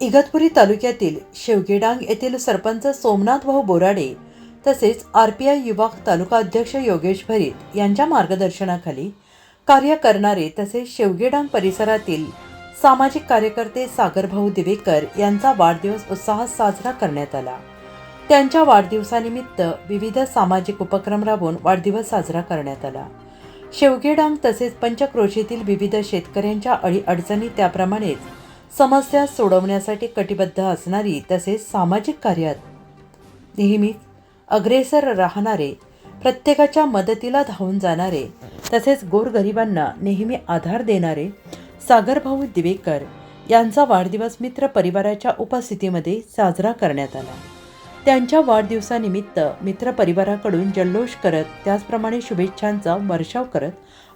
इगतपुरी तालुक्यातील शेवगेडांग येथील सरपंच सोमनाथ भाऊ बोराडे तसेच आर पी आय युवा तालुका अध्यक्ष योगेश भरीत यांच्या मार्गदर्शनाखाली कार्य करणारे तसेच शेवगेडांग परिसरातील सामाजिक कार्यकर्ते सागरभाऊ दिवेकर यांचा वाढदिवस उत्साहात साजरा करण्यात आला. त्यांच्या वाढदिवसानिमित्त विविध सामाजिक उपक्रम राबवून वाढदिवस साजरा करण्यात आला. शेवगेडांग तसेच पंचक्रोशीतील विविध शेतकऱ्यांच्या अडीअडचणी त्याप्रमाणेच समस्या सोडवण्यासाठी कटिबद्ध असणारी तसेच सामाजिक कार्यात नेहमीच अग्रेसर राहणारे प्रत्येकाच्या मदतीला धावून जाणारे तसेच गोरगरिबांना नेहमी आधार देणारे सागरभाऊ दिवेकर यांचा वाढदिवस मित्र परिवाराच्या उपस्थितीमध्ये साजरा करण्यात आला. त्यांच्या वाढदिवसानिमित्त मित्र परिवाराकडून जल्लोष करत त्याचप्रमाणे शुभेच्छांचा वर्षाव करत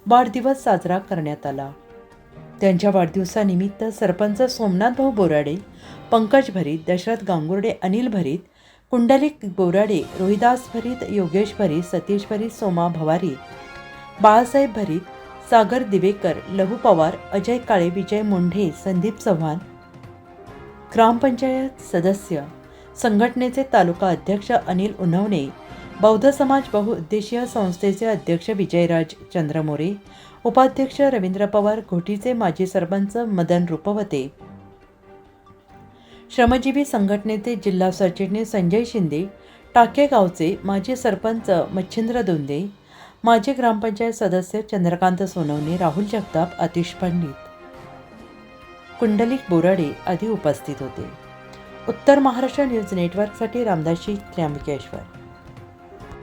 वाढदिवस साजरा करण्यात आला. त्यांच्या वाढदिवसानिमित्त सरपंच सोमनाथ भाऊ बोराडे पंकज भरीत दशरथ गांगुर्डे अनिल भरीत कुंडलिक बोराडे रोहिदास भरीत योगेश भरीत सतीश भरीत सोमा भवारी बाळासाहेब भरीत सागर दिवेकर लहू पवार अजय काळे विजय मुंढे संदीप चव्हाण ग्रामपंचायत सदस्य संघटनेचे तालुका अध्यक्ष अनिल उन्हवणे बौद्ध समाज बहुउद्देशीय संस्थेचे अध्यक्ष विजयराज चंद्रमोरे उपाध्यक्ष रवींद्र पवार घोटीचे माजी सरपंच मदन रूपवते. श्रमजीवी संघटनेचे जिल्हा सरचिटणीस संजय शिंदे टाकेगावचे माजी सरपंच मच्छिंद्र दोंदे माजी ग्रामपंचायत सदस्य चंद्रकांत सोनवणे राहुल जगताप आतिश पंडित. कुंडलिक बोराडे आदी उपस्थित होते. उत्तर महाराष्ट्र न्यूज नेटवर्कसाठी रामदासी त्र्यंबकेश्वर.